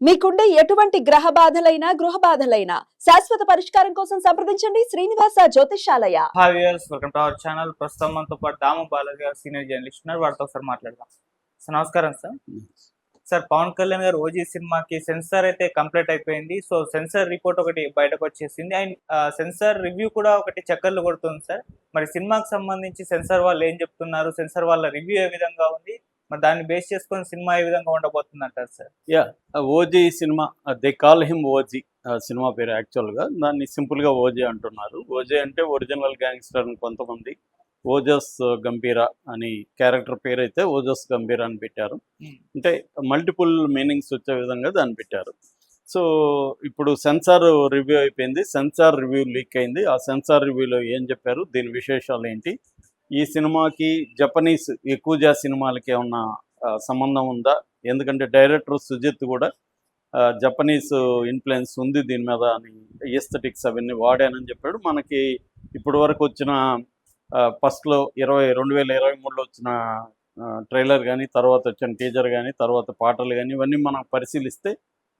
మీకుండే ఎటువంటి గ్రహ బాధలైనా గృహ బాధలైనా శాశ్వత పరిష్కారం కోసం సంప్రదించండి Srinivasa Jyothishalaya hi viewers welcome to our channel ప్రస్తుతం మనతో పాటు దాము బాలాజీ గారు సీనియర్ జర్నలిస్ట్ ఉన్నారు. వారితో ఒకసారి మాట్లాడదాం. సార్ నమస్కారం సార్. సార్ పవన్ కళ్యాణ్ గారు ఓజీ సినిమాకి సెన్సార్ అయితే కంప్లీట్ అయిపోయింది. సో సెన్సార్ రిపోర్ట్ ఒకటి బయటకు వచ్చేసింది. అండ్ సెన్సార్ రివ్యూ కూడా ఒకటి చక్కర్లు కొడుతుంది సార్. మరి సినిమాకి సంబంధించి సెన్సార్ వాళ్ళు ఏం చెప్తున్నారు? సెన్సార్ వాళ్ళ రివ్యూ ఏ విధంగా ఉంది? మరి దాన్ని బేస్ చేసుకొని సినిమా ఏ విధంగా ఉండబోతుంది అంటారు sir? Yeah OG cinema they call him OG cinema పేరు యాక్చువల్గా దాన్ని సింపుల్గా ఓజీ అంటున్నారు. ఓజీ అంటే ఒరిజినల్ గ్యాంగ్స్టర్ అని కొంతమంది ఓజస్ గంభీర అని క్యారెక్టర్ పేరు అయితే ఓజస్ గంభీర అని పెట్టారు. అంటే మల్టిపుల్ మీనింగ్స్ వచ్చే విధంగా దాన్ని పెట్టారు. సో ఇప్పుడు సెన్సార్ రివ్యూ అయిపోయింది సెన్సార్ రివ్యూ లీక్ అయింది. ఆ సెన్సార్ రివ్యూలో ఏం చెప్పారు? దీని విశేషాలు ఏంటి? ఈ సినిమాకి జపనీస్ ఎక్కువజా సినిమాలకి ఉన్న సంబంధం ఉందా? ఎందుకంటే డైరెక్టర్ సుజిత్ కూడా జపనీస్ ఇన్ఫ్లుయెన్స్ ఉంది దీని మీద అని ఎస్థెటిక్స్ అవన్నీ వాడానని చెప్పాడు. మనకి ఇప్పటి వరకు వచ్చిన ఫస్ట్లో ఇరవై రెండు వేల ఇరవై మూడులో వచ్చిన ట్రైలర్ కానీ తర్వాత వచ్చిన టీజర్ కానీ తర్వాత పాటలు కానీ ఇవన్నీ మనం పరిశీలిస్తే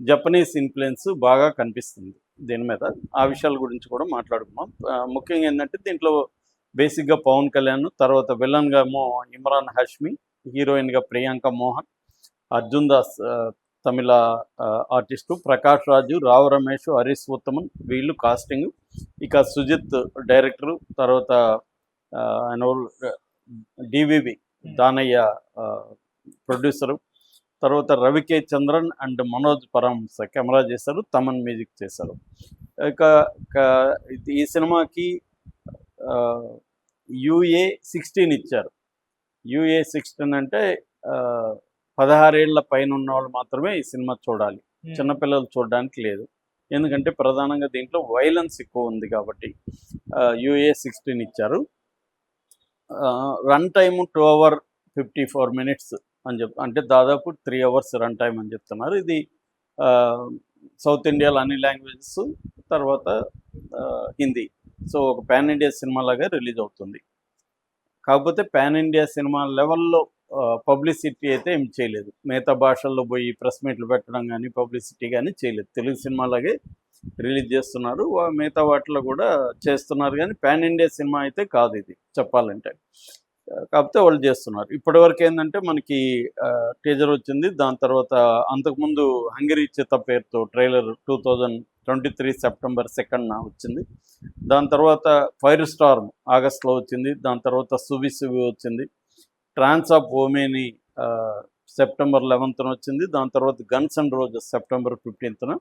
జపనీస్ ఇన్ఫ్లుయెన్స్ బాగా కనిపిస్తుంది దీని మీద. ఆ విషయాల గురించి కూడా మాట్లాడుకున్నాం ముఖ్యంగా ఏంటంటే దీంట్లో బేసిక్గా పవన్ కళ్యాణ్ తర్వాత విలన్గా ఏమో ఇమ్రాన్ హష్మి హీరోయిన్గా ప్రియాంక మోహన్ అర్జున్ దాస్ తమిళ ఆర్టిస్టు ప్రకాష్ రాజు రావు రమేష్ హరీష్ ఉత్తమన్ వీళ్ళు కాస్టింగ్. ఇక సుజిత్ డైరెక్టరు తర్వాత ఆయన డివివి దానయ్య ప్రొడ్యూసరు. తర్వాత రవికే చంద్రన్ అండ్ మనోజ్ పరమహంస కెమెరా చేశారు తమన్ మ్యూజిక్ చేశారు. ఇక ఇది- ఈ సినిమాకి యుఏ సిక్స్టీన్ ఇచ్చారు. యుఏ సిక్స్టీన్ అంటే పదహారేళ్ళ పైన ఉన్న వాళ్ళు మాత్రమే ఈ సినిమా చూడాలి. చిన్నపిల్లలు చూడడానికి లేదు. ఎందుకంటే ప్రధానంగా దీంట్లో వైలెన్స్ ఎక్కువ ఉంది కాబట్టి యుఏ సిక్స్టీన్ ఇచ్చారు. Run time two hour fifty four minutes అని చెప్ అంటే దాదాపు త్రీ అవర్స్ రన్ టైం అని చెప్తున్నారు. ఇది సౌత్ ఇండియాలో అన్ని లాంగ్వేజెస్ తర్వాత హిందీ. సో ఒక పాన్ ఇండియా సినిమా లాగా రిలీజ్ అవుతుంది. కాకపోతే పాన్ ఇండియా సినిమా లెవెల్లో పబ్లిసిటీ అయితే ఏం చేయలేదు. మిగతా భాషల్లో పోయి ప్రెస్ మీట్లు పెట్టడం కానీ పబ్లిసిటీ కానీ చేయలేదు. తెలుగు సినిమాలాగే రిలీజ్ చేస్తున్నారు. వా- మిగతా వాటిలో కూడా చేస్తున్నారు కానీ పాన్ ఇండియా సినిమా అయితే కాదు ఇది చెప్పాలంటే. కాకపోతే వాళ్ళు చేస్తున్నారు. ఇప్పటివరకు ఏంటంటే మనకి టీజర్ వచ్చింది. దాని తర్వాత అంతకుముందు హంగరీ చిత్త పేరుతో trailer two thousand twenty three September సెకండ్న వచ్చింది. దాని తర్వాత ఫైర్ స్టార్మ్ ఆగస్ట్లో వచ్చింది. దాని తర్వాత సువి సువి వచ్చింది ట్రాన్స్ ఆఫ్ ఓమేని సెప్టెంబర్ లెవెన్త్న వచ్చింది. దాని తర్వాత గన్స్ అండ్ రోజెస్ సెప్టెంబర్ ఫిఫ్టీన్త్న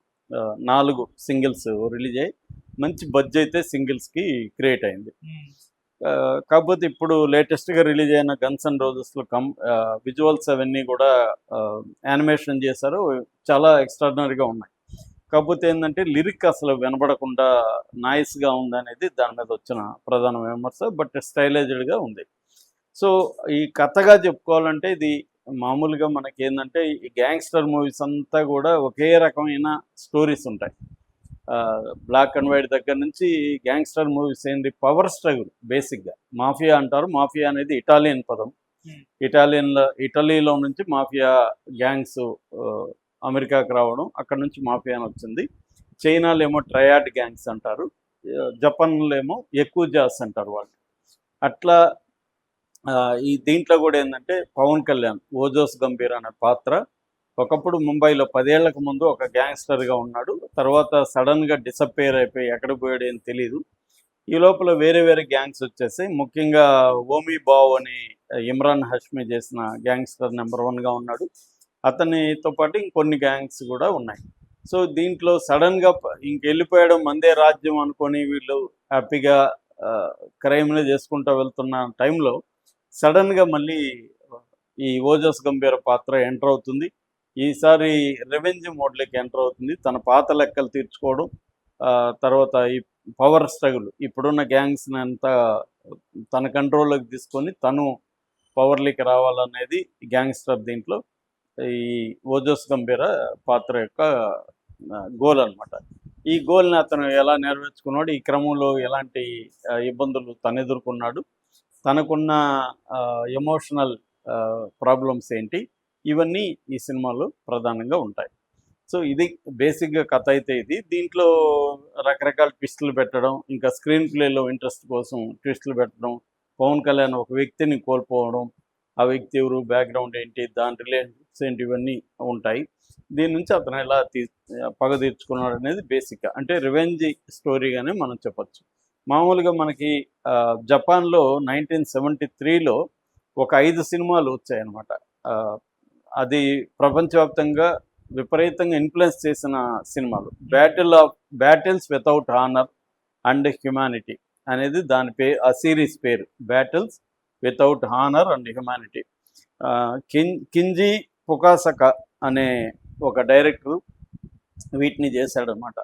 నాలుగు సింగిల్స్ రిలీజ్ అయ్యి మంచి బడ్జ్ అయితే సింగిల్స్కి క్రియేట్ అయింది. కాకపోతే ఇప్పుడు లేటెస్ట్గా రిలీజ్ అయిన గన్స్ అండ్ రోజెస్లో కం విజువల్స్ అవన్నీ కూడా యానిమేషన్ చేశారు. చాలా ఎక్స్ట్రాడినరీగా ఉన్నాయి. కాకపోతే ఏంటంటే లిరిక్ అసలు వినబడకుండా నాయిస్గా ఉంది అనేది దాని మీద వచ్చిన ప్రధాన విమర్శ బట్ స్టైలైజ్డ్గా ఉంది. సో ఈ కథగా చెప్పుకోవాలంటే ఇది మామూలుగా మనకి ఏంటంటే ఈ గ్యాంగ్స్టర్ మూవీస్ అంతా కూడా ఒకే రకమైన స్టోరీస్ ఉంటాయి. బ్లాక్ అండ్ వైట్ దగ్గర నుంచి గ్యాంగ్స్టర్ మూవీస్ ఏంటి? పవర్ స్ట్రగుల్ బేసిక్గా మాఫియా అంటారు. మాఫియా అనేది ఇటాలియన్ పదం. Hmm. ఇటాలియన్లో ఇటలీలో నుంచి మాఫియా గ్యాంగ్స్ అమెరికాకి రావడం అక్కడ నుంచి మాఫియా అని వచ్చింది. చైనాలో ఏమో ట్రయాడ్ గ్యాంగ్స్ అంటారు. జపాన్లో ఏమో ఎక్కువ జాస్ అంటారు వాళ్ళు. అట్లా ఈ దీంట్లో కూడా ఏంటంటే పవన్ కళ్యాణ్ ఓజోస్ గంభీర్ అనే పాత్ర. ఒకప్పుడు ముంబైలో పదేళ్ళకు ముందు ఒక గ్యాంగ్స్టర్గా ఉన్నాడు. తర్వాత సడన్గా డిసప్పేర్ అయిపోయి ఎక్కడ పోయాడు అని తెలియదు ఈ లోపల వేరే వేరే గ్యాంగ్స్ వచ్చేసి ముఖ్యంగా ఓమీ బావ్ అని ఇమ్రాన్ హష్మి చేసిన గ్యాంగ్స్టర్ నెంబర్ వన్గా ఉన్నాడు. అతనితో పాటు ఇంకొన్ని గ్యాంగ్స్ కూడా ఉన్నాయి. సో దీంట్లో సడన్గా ఇంక వెళ్ళిపోయడం మందే రాజ్యం అనుకొని వీళ్ళు హ్యాపీగా క్రైమ్లు చేసుకుంటూ వెళ్తున్న టైంలో సడన్గా మళ్ళీ ఈ ఓజస్ గంభీర పాత్ర ఎంటర్ అవుతుంది. ఈసారి రెవెన్యూ మోడ్లోకి ఎంటర్ అవుతుంది. తన పాత లెక్కలు తీర్చుకోవడం ఆ, తర్వాత ఈ పవర్ స్ట్రగుల్ ఇప్పుడున్న గ్యాంగ్స్ని అంతా తన కంట్రోల్లోకి తీసుకొని తను పవర్లోకి రావాలనేది గ్యాంగ్స్టర్ దీంట్లో ఈ ఓజోస్ గంభీర పాత్ర యొక్క గోల్ అన్నమాట. ఈ గోల్ని అతను ఎలా నెరవేర్చుకున్నాడు ఈ క్రమంలో ఎలాంటి ఇబ్బందులు తను ఎదుర్కొన్నాడు తనకున్న ఎమోషనల్ ప్రాబ్లమ్స్ ఏంటి ఇవన్నీ ఈ సినిమాలో ప్రధానంగా ఉంటాయి. సో ఇది బేసిక్గా కథ అయితే ఇది. దీంట్లో రకరకాల ట్విస్టులు పెట్టడం ఇంకా స్క్రీన్ ప్లేలో ఇంట్రెస్ట్ కోసం ట్విస్టులు పెట్టడం పవన్ కళ్యాణ్ ఒక వ్యక్తిని కోల్పోవడం ఆ వ్యక్తి ఎవరు బ్యాక్గ్రౌండ్ ఏంటి దాని రిలేషన్స్ ఏంటి ఇవన్నీ ఉంటాయి. దీని నుంచి అతను ఎలా తీ పగ తీర్చుకున్నాడు అనేది బేసిక్ అంటే రివెంజ్ స్టోరీగానే మనం చెప్పొచ్చు. మామూలుగా మనకి జపాన్లో నైన్టీన్ సెవెంటీ త్రీలో ఒక ఐదు సినిమాలు వచ్చాయన్నమాట. అది ప్రపంచవ్యాప్తంగా విపరీతంగా ఇన్ఫ్లుయెన్స్ చేసిన సినిమాలు. Battle of battles without honour and humanity అనేది దాని పేరు ఆ సిరీస్ పేరు. Battles without honour and humanity కిన్ Kinji Fukasaku అనే ఒక డైరెక్టర్ వీటిని చేశాడనమాట.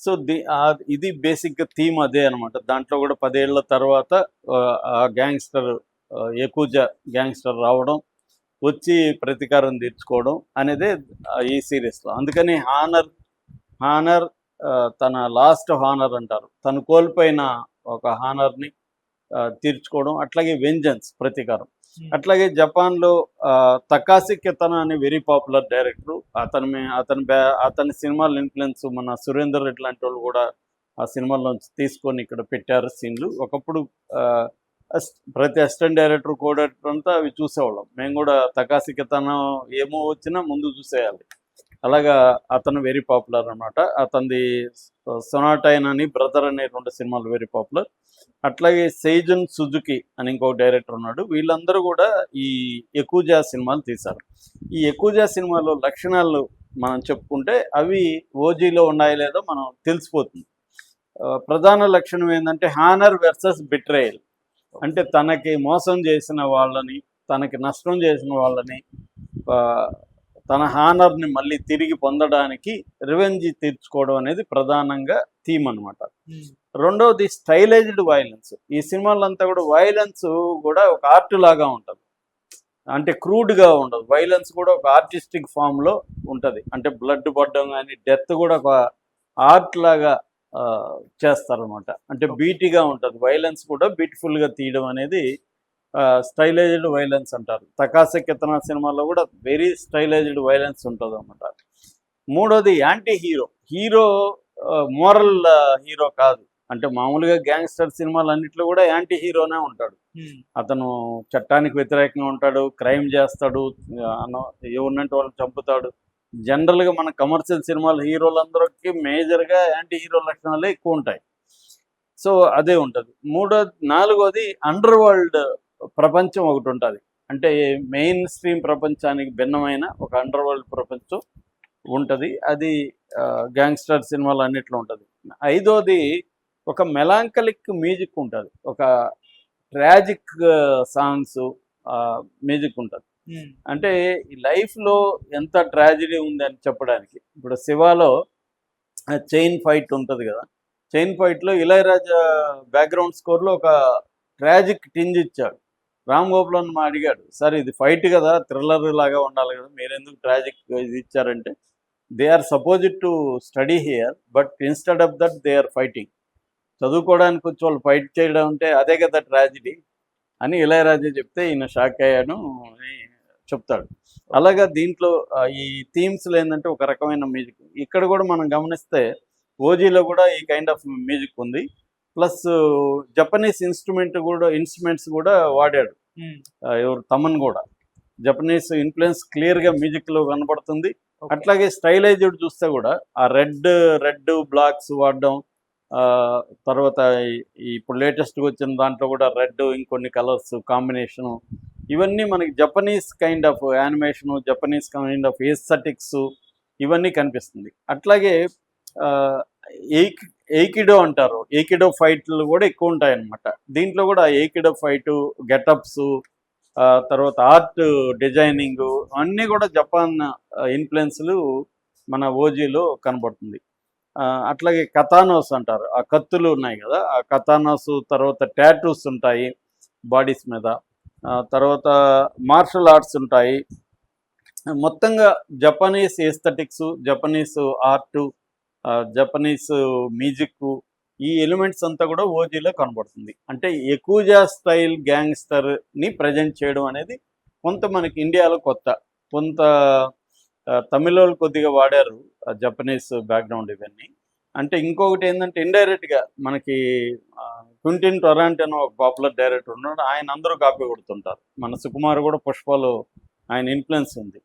సో ది ఇది బేసిక్గా థీమ్ అదే అనమాట. దాంట్లో కూడా పదేళ్ళ తర్వాత ఆ, ఆ గ్యాంగ్స్టర్ ఎక్కువ గ్యాంగ్స్టర్ రావడం వచ్చి ప్రతీకారం తీర్చుకోవడం అనేదే ఈ సిరీస్లో అందుకని హానర్ హానర్ తన లాస్ట్ హానర్ అంటారు. తను కోల్పోయిన ఒక హానర్ని తీర్చుకోవడం అట్లాగే వెంజన్స్ ప్రతీకారం. అట్లాగే జపాన్లో తకాసి కితన అనే వెరీ పాపులర్ డైరెక్టర్ అతని అతని బ్యా- అతని సినిమాల ఇన్ఫ్లుయెన్స్ మన సురేందర్ రెడ్డి లాంటి వాళ్ళు కూడా ఆ సినిమాల్లోంచి తీసుకొని ఇక్కడ పెట్టారు సీన్లు. ఒకప్పుడు ప్రతి అసిస్టెంట్ డైరెక్టర్ కో అంతా అవి చూసేవాళ్ళం. మేము కూడా తకాసికితనం ఏమో వచ్చినా ముందు చూసేయాలి. అలాగా అతను వెరీ పాపులర్ అనమాట అతనిది సొనాటైన్ అని బ్రదర్ అనే రెండు సినిమాలు వెరీ పాపులర్ అట్లాగే సెయిజన్ సుజుకి అని ఇంకో డైరెక్టర్ ఉన్నాడు. వీళ్ళందరూ కూడా ఈ ఎక్కుజా సినిమాలు తీశారు. ఈ ఎక్కుజా సినిమాలో లక్షణాలు మనం చెప్పుకుంటే అవి ఓజీలో ఉన్నాయో లేదో మనం తెలిసిపోతుంది. ఆ, ప్రధాన లక్షణం ఏంటంటే హానర్ వెర్సెస్ బిట్రేయల్ అంటే తనకి మోసం చేసిన వాళ్ళని తనకి నష్టం చేసిన వాళ్ళని తన హానర్ని మళ్ళీ తిరిగి పొందడానికి రివెంజ్ తీర్చుకోవడం అనేది ప్రధానంగా థీమ్ అన్నమాట. రెండవది స్టైలైజ్డ్ వైలెన్స్. ఈ సినిమాలంతా కూడా వైలెన్స్ కూడా ఒక ఆర్ట్ లాగా ఉంటుంది. అంటే క్రూడ్గా ఉండదు. వైలెన్స్ కూడా ఒక ఆర్టిస్టిక్ ఫామ్లో ఉంటుంది. అంటే బ్లడ్ పడడం కానీ డెత్ కూడా ఒక ఆర్ట్ లాగా చేస్తారనమాట అంటే బీటీగా ఉంటుంది. వైలెన్స్ కూడా బ్యూటిఫుల్గా తీయడం అనేది స్టైలైజ్డ్ వైలెన్స్ అంటారు. తకాస కితన సినిమాలో కూడా వెరీ స్టైలైజ్డ్ వైలెన్స్ ఉంటుంది అనమాట మూడోది anti hero hero moral hero కాదు. అంటే మామూలుగా గ్యాంగ్స్టర్ సినిమాలు అన్నిట్లో కూడా యాంటీ హీరోనే ఉంటాడు అతను చట్టానికి వ్యతిరేకంగా ఉంటాడు క్రైమ్ చేస్తాడు అన- ఎవరినంటే వాళ్ళని చంపుతాడు. జనరల్గా మన కమర్షియల్ సినిమాలు హీరోలందరికీ మేజర్గా యాంటీ హీరో లక్షణాలే ఎక్కువ ఉంటాయి సో అదే ఉంటుంది. మూడో నాలుగోది అండర్ వరల్డ్ ప్రపంచం ఒకటి ఉంటుంది అంటే మెయిన్ స్ట్రీమ్ ప్రపంచానికి భిన్నమైన ఒక అండర్ వరల్డ్ ప్రపంచం ఉంటుంది. అది గ్యాంగ్స్టర్ సినిమాలు అన్నిట్లో ఉంటుంది. ఐదోది ఒక మెలాంకలిక్ మ్యూజిక్ ఉంటుంది. ఒక ట్రాజిక్ సాంగ్స్ మ్యూజిక్ ఉంటుంది. అంటే ఈ లైఫ్లో ఎంత ట్రాజడీ ఉంది అని చెప్పడానికి ఇప్పుడు శివాలో చైన్ ఫైట్ ఉంటుంది కదా చైన్ ఫైట్లో ఇళయరాజా బ్యాక్గ్రౌండ్ స్కోర్లో ఒక ట్రాజిక్ టింజ్ ఇచ్చాడు. రామ్ గోపాలన్ మా అడిగాడు సార్ ఇది ఫైట్ కదా థ్రిల్లర్ లాగా ఉండాలి కదా మీరు ఎందుకు ట్రాజిక్ ఇది ఇచ్చారంటే they are supposed to study here but instead of that they are fighting. చదువుకోవడానికి వచ్చి వాళ్ళు ఫైట్ చేయడం అంటే అదే కదా ట్రాజిడీ అని ఇళయరాజా చెప్తే ఈయన షాక్ అయ్యాను అని చెప్తాడు. అలాగా దీంట్లో ఈ థీమ్స్లో ఏంటంటే ఒక రకమైన మ్యూజిక్. ఇక్కడ కూడా మనం గమనిస్తే ఓజీలో కూడా ఈ కైండ్ ఆఫ్ మ్యూజిక్ ఉంది. ప్లస్ జపనీస్ ఇన్స్ట్రుమెంట్ కూడా ఇన్స్ట్రుమెంట్స్ కూడా వాడాడు. ఎవరు? తమన్ కూడా. జపనీస్ ఇన్ఫ్లుయెన్స్ క్లియర్గా మ్యూజిక్లో కనపడుతుంది అట్లాగే స్టైలైజ్డ్ చూస్తే కూడా ఆ రెడ్ రెడ్ బ్లాక్స్ వాడడం ఆ, తర్వాత ఇప్పుడు లేటెస్ట్గా వచ్చిన దాంట్లో కూడా రెడ్ ఇంకొన్ని కలర్స్ కాంబినేషను ఇవన్నీ మనకి Japanese kind of animation Japanese kind of aesthetics ఇవన్నీ కనిపిస్తుంది. అట్లాగే ఆ, ఎయిక్ ఎయికిడో అంటారు. ఎయికిడో ఫైట్లు కూడా ఎక్కువ ఉంటాయి అన్నమాట దీంట్లో కూడా ఎయికిడో ఫైట్ గెటప్స్ తర్వాత ఆర్ట్ డిజైనింగ్ అన్నీ కూడా జపాన్ ఇన్ఫ్లుయెన్స్లు మన ఓజీలో కనబడుతుంది. ఆ, అట్లాగే కథానోస్ అంటారు. ఆ కత్తులు ఉన్నాయి కదా ఆ కథానోస్ తర్వాత టాటూస్ ఉంటాయి బాడీస్ మీద. తర్వాత మార్షల్ ఆర్ట్స్ ఉంటాయి. మొత్తంగా Japanese aesthetics Japanese art Japanese music ఈ ఎలిమెంట్స్ అంతా కూడా ఓజీలో కనబడుతుంది. అంటే ఎక్కువజా స్టైల్ గ్యాంగ్స్టర్ని ప్రజెంట్ చేయడం అనేది కొంత మనకి ఇండియాలో కొత్త. కొంత తమిళోళ్ళు తమిళ వాళ్ళు కొద్దిగా వాడారు ఆ జపనీస్ బ్యాక్గ్రౌండ్ ఇవన్నీ. అంటే ఇంకొకటి ఏంటంటే ఇండైరెక్ట్గా మనకి క్వింటిన్ టొరాంటో ఒక పాపులర్ డైరెక్టర్ ఉన్నాడు. ఆయన అందరూ కాపీ కొడుతుంటారు. మన సుకుమార్ కూడా పుష్పలో ఆయన ఇన్ఫ్లుయెన్స్ ఉంది.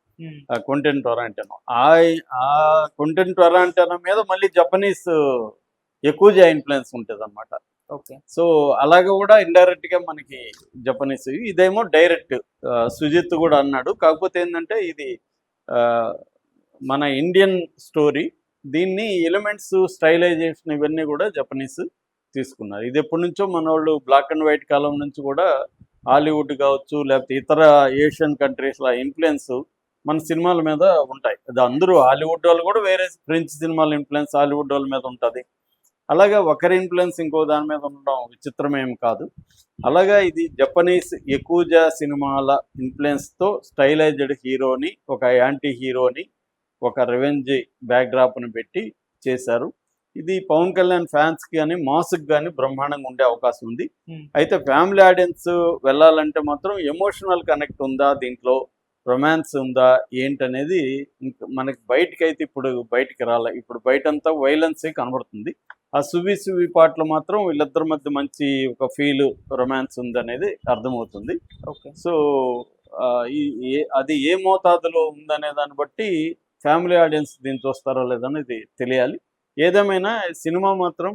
ఆ క్వింటిన్ టొరాంటోనో ఆ ఆ క్వింటిన్ టొరాంటోనో మీద మళ్ళీ జపనీస్ ఎక్కువ ఇన్ఫ్లుయెన్స్ ఉంటుంది అనమాట ఓకే. సో అలాగే కూడా ఇండైరెక్ట్గా మనకి జపనీస్ ఇదేమో డైరెక్ట్ సుజిత్ కూడా అన్నాడు. కాకపోతే ఏంటంటే ఇది మన ఇండియన్ స్టోరీ దీన్ని ఎలిమెంట్స్ స్టైలైజేషన్ ఇవన్నీ కూడా జపనీస్ తీసుకున్నారు. ఇది ఎప్పటి నుంచో మన వాళ్ళు బ్లాక్ అండ్ వైట్ కాలం నుంచి కూడా హాలీవుడ్ కావచ్చు లేకపోతే ఇతర ఏషియన్ కంట్రీస్ల ఇన్ఫ్లుయెన్స్ మన సినిమాల మీద ఉంటాయి. అది అందరూ హాలీవుడ్ వాళ్ళు కూడా వేరే ఫ్రెంచ్ సినిమాల ఇన్ఫ్లుయెన్స్ హాలీవుడ్ వాళ్ళ మీద ఉంటుంది. అలాగా ఒకరి ఇన్ఫ్లుయెన్స్ ఇంకో దాని మీద ఉండడం విచిత్రం ఏం కాదు. అలాగా ఇది జపనీస్ ఎక్కువజా సినిమాల ఇన్ఫ్లుయెన్స్తో స్టైలైజ్డ్ హీరోని ఒక యాంటీ హీరోని ఒక రెవెంజ్ బ్యాక్డ్రాప్ను పెట్టి చేశారు. ఇది పవన్ కళ్యాణ్ ఫ్యాన్స్ కానీ మాస్కి కానీ బ్రహ్మాండంగా ఉండే అవకాశం ఉంది. Hmm. అయితే ఫ్యామిలీ ఆడియన్స్ వెళ్ళాలంటే మాత్రం ఎమోషనల్ కనెక్ట్ ఉందా? దీంట్లో రొమాన్స్ ఉందా? ఏంటనేది ఇంక మనకి బయటకి అయితే ఇప్పుడు బయటికి రాలే. ఇప్పుడు బయటంతా వైలెన్సే కనబడుతుంది. ఆ సువి సువి పాటలు మాత్రం వీళ్ళిద్దరి మధ్య మంచి ఒక ఫీల్ రొమాన్స్ ఉందనేది అర్థమవుతుంది. ఓకే సో అది ఏ మోతాదులో ఉందనే దాన్ని బట్టి ఫ్యామిలీ ఆడియన్స్ దీన్ని చూస్తారో లేదనేది తెలియాలి. ఏదేమైనా సినిమా మాత్రం